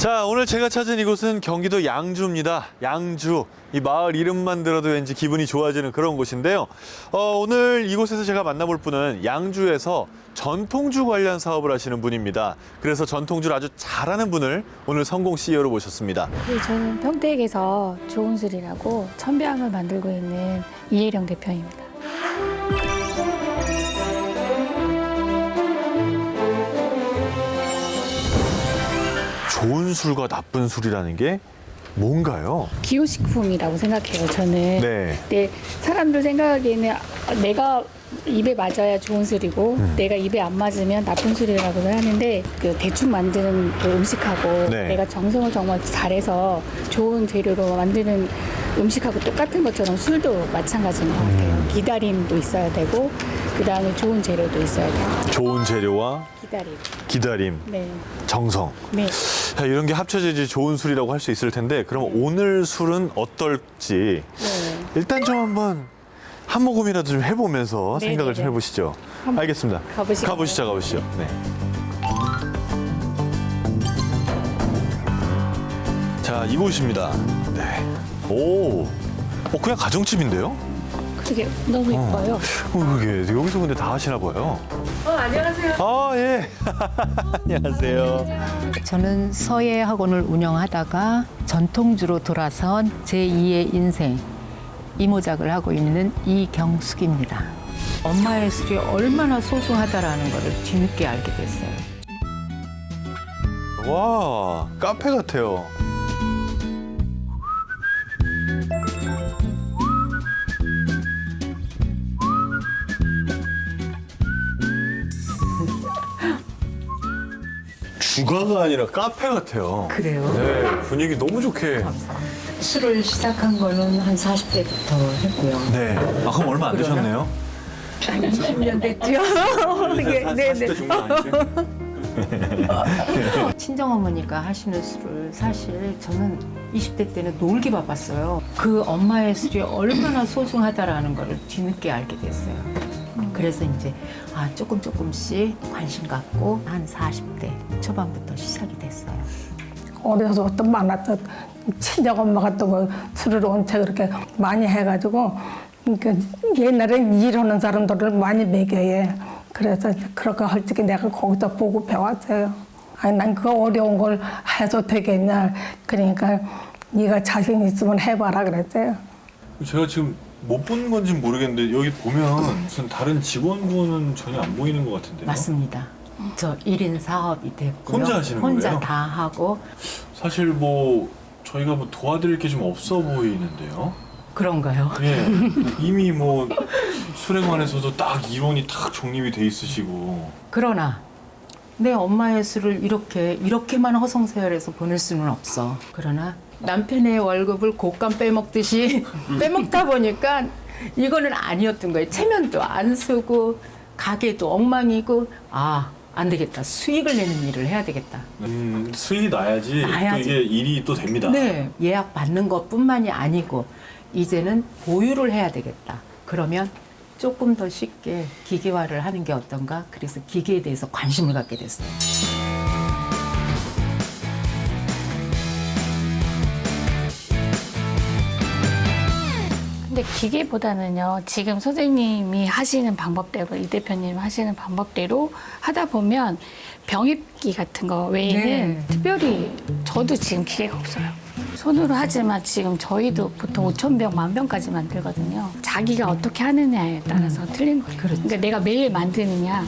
자, 오늘 제가 찾은 이곳은 경기도 양주입니다. 양주. 이 마을 이름만 들어도 왠지 기분이 좋아지는 그런 곳인데요. 어, 오늘 이곳에서 제가 만나볼 분은 양주에서 전통주 관련 사업을 하시는 분입니다. 그래서 전통주를 아주 잘하는 분을 오늘 성공 CEO로 모셨습니다. 네, 저는 평택에서 좋은 술이라고 천병을 만들고 있는 이혜령 대표입니다. 좋은 술과 나쁜 술이라는 게 뭔가요? 기호식품이라고 생각해요. 저는 네. 네, 사람들 생각하기에는 내가 입에 맞아야 좋은 술이고 음. 내가 입에 안 맞으면 나쁜 술이라고 하는데 그 대충 만드는 그 음식하고 네. 내가 정성을 정말 잘해서 좋은 재료로 만드는 음식하고 똑같은 것처럼 술도 마찬가지인 것 같아요. 음. 기다림도 있어야 되고 그 다음에 좋은 재료도 있어야 되고 좋은 재료와 기다림. 기다림, 네, 정성. 네. 자, 이런 게 합쳐져야지 좋은 술이라고 할 수 있을 텐데 그럼 오늘 술은 어떨지 네. 일단 좀 한번 한 모금이라도 좀 해보면서 네, 생각을 네, 좀 네. 해보시죠. 한번 알겠습니다. 가보실까요? 가보시죠, 가보시죠. 네. 자, 이곳입니다. 네. 오, 어, 그냥 가정집인데요? 그게 너무 예뻐요. 어, 그게 여기서 근데 다 하시나 봐요. 어, 안녕하세요. 아, 예. 안녕하세요. 저는 서예 학원을 운영하다가 전통주로 돌아선 제2의 인생 이모작을 하고 있는 이경숙입니다. 엄마의 술이 얼마나 소중하다라는 것을 뒤늦게 알게 됐어요. 와, 카페 같아요. 주가가 아니라 카페 같아요. 그래요? 네, 분위기 너무 좋게. 술을 시작한 거는 한 40대부터 했고요. 네. 아, 그럼 얼마 안 되셨네요? 한 20년 됐죠? 네, 한 네, 40대 중반 아니세요? 친정어머니가 하시는 술을 사실 저는 20대 때는 놀기 바빴어요. 그 엄마의 술이 얼마나 소중하다라는 것을 뒤늦게 알게 됐어요. 그래서 이제 아, 조금 조금씩 관심 갖고 한 40대 초반부터 시작이 됐어요. 어려서 또 많았어. 친정 엄마가 또그 술을 온채 그렇게 많이 해가지고 그러니까 옛날엔 일하는 사람들을 많이 먹여요. 그래서 그렇게 할 적에 내가 거기서 보고 배웠어요. 아니 난 그거 어려운 걸 해서 되겠냐. 그러니까 네가 자신 있으면 해봐라 그랬어요. 제가 지금 못본 건지 는 모르겠는데 여기 보면 무슨 다른 직원분은 전혀 안 보이는 것 같은데요? 맞습니다. 저 1인 사업이 됐고요. 혼자 하시는 혼자 거예요? 다 하고 사실 뭐 저희가 뭐 도와드릴 게 좀 없어 보이는데요. 그런가요? 예. 이미 뭐 수행관에서도 딱 이론이 딱 정립이 돼 있으시고. 그러나 내 엄마의 술을 이렇게 이렇게만 허송세월해서 보낼 수는 없어. 그러나 남편의 월급을 곶감 빼먹듯이 빼먹다 보니까 이거는 아니었던 거예요. 체면도 안 쓰고 가게도 엉망이고 아 안 되겠다. 수익을 내는 일을 해야 되겠다. 음, 수익이 나야지, 나야지. 또 이게 일이 또 됩니다. 네, 예약 받는 것 뿐만이 아니고 이제는 보유를 해야 되겠다. 그러면 조금 더 쉽게 기계화를 하는 게 어떤가? 그래서 기계에 대해서 관심을 갖게 됐어요. 근데 기계보다는요, 지금 선생님이 하시는 방법대로, 이 대표님 하시는 방법대로 하다 보면 병입기 같은 거 외에는 네. 특별히 저도 지금 기계가 없어요. 손으로 하지만 지금 저희도 보통 5천 병, 만 병까지 만들거든요. 자기가 어떻게 하느냐에 따라서 틀린 거예요. 그렇죠. 그러니까 내가 매일 만드느냐,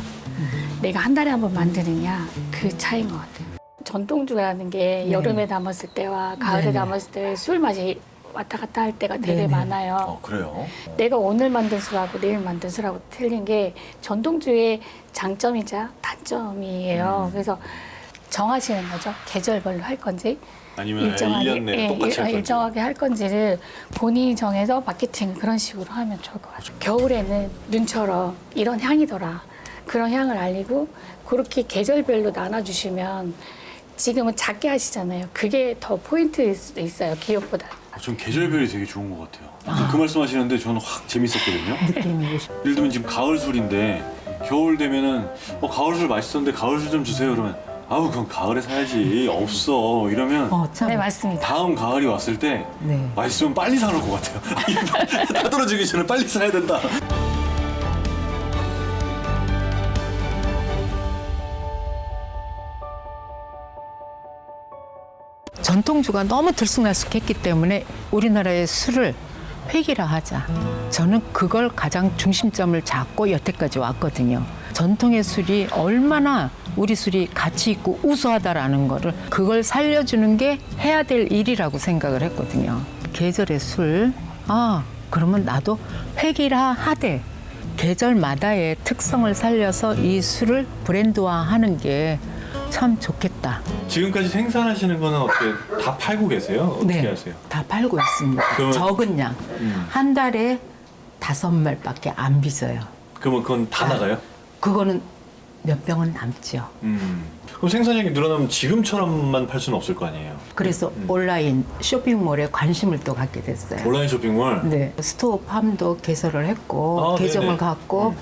내가 한 달에 한 번 만드느냐, 그 차이인 것 같아요. 전통주라는 게 여름에 담았을 때와 가을에 네네. 담았을 때 술 맛이 왔다 갔다 할 때가 되게 네네. 많아요. 어, 그래요? 내가 오늘 만든 술하고 내일 만든 술하고 틀린 게 전통주의 장점이자 단점이에요. 그래서 정하시는 거죠. 계절별로 할 건지 아니면 일정하게 1년 내에 예, 똑같이 일- 할 건지. 일정하게 할 건지를 본인이 정해서 마케팅 그런 식으로 하면 좋을 것 같아요. 겨울에는 눈처럼 이런 향이더라. 그런 향을 알리고 그렇게 계절별로 나눠주시면 지금은 작게 하시잖아요. 그게 더 포인트일 수도 있어요. 기업보다. 아, 전 계절별이 되게 좋은 것 같아요. 아무튼 그 말씀하시는데 저는 확 재밌었거든요. 느낌이 예를 들면 지금 가을 술인데 겨울 되면은 어 가을 술 맛있었는데 가을 술 좀 주세요 그러면 아우 그럼 가을에 사야지 없어 이러면 어, 참. 네, 맞습니다. 다음 가을이 왔을 때 네. 맛있으면 빨리 사놓을 것 같아요. 다 떨어지기 전에 빨리 사야 된다. 전통주가 너무 들쑥날쑥했기 때문에 우리나라의 술을 획일화 하자. 저는 그걸 가장 중심점을 잡고 여태까지 왔거든요. 전통의 술이 얼마나 우리 술이 가치 있고 우수하다라는 거를 그걸 살려주는 게 해야 될 일이라고 생각을 했거든요. 계절의 술, 아, 그러면 나도 획일화 하되 계절마다의 특성을 살려서 이 술을 브랜드화 하는 게 참 좋겠다. 지금까지 생산하시는 거는 어떻게 다 팔고 계세요? 어떻게 하세요? 네, 다 팔고 있습니다. 그러면- 적은 양. 음. 한 달에 다섯 말밖에 안 빚어요. 그러면 그건 다 나가요? 그거는 몇 병은 남죠. 음. 그럼 생산량이 늘어나면 지금처럼만 팔 수는 없을 거 아니에요? 그래서 온라인 쇼핑몰에 관심을 또 갖게 됐어요. 온라인 쇼핑몰? 네, 스토어 팜도 개설을 했고 아, 계정을 네네. 갖고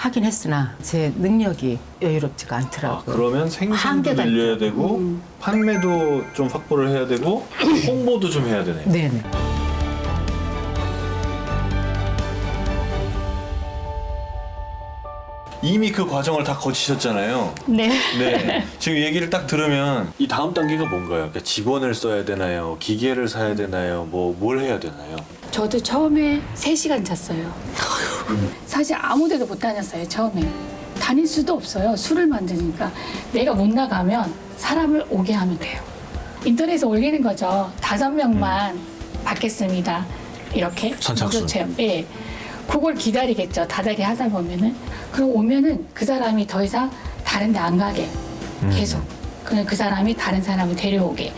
하긴 했으나 제 능력이 여유롭지가 아, 않더라고요. 그러면 생산도 한계가 늘려야. 되고 음. 판매도 좀 확보를 해야 되고 홍보도 좀 해야 되네요. 네네. 이미 그 과정을 다 거치셨잖아요. 네. 네. 지금 얘기를 딱 들으면 이 다음 단계가 뭔가요? 그러니까 직원을 써야 되나요? 기계를 사야 되나요? 뭐 뭘 해야 되나요? 저도 처음에 3시간 잤어요. 사실 아무 데도 못 다녔어요, 처음에. 다닐 수도 없어요. 술을 만드니까. 내가 못 나가면 사람을 오게 하면 돼요. 인터넷에 올리는 거죠. 다섯 명만 받겠습니다. 이렇게. 선착순. 무료 체험. 예. 그걸 기다리겠죠. 다달이 하다 보면은. 그럼 오면은 그 사람이 더 이상 다른 데 안 가게. 계속. 그냥 그 사람이 다른 사람을 데려오게.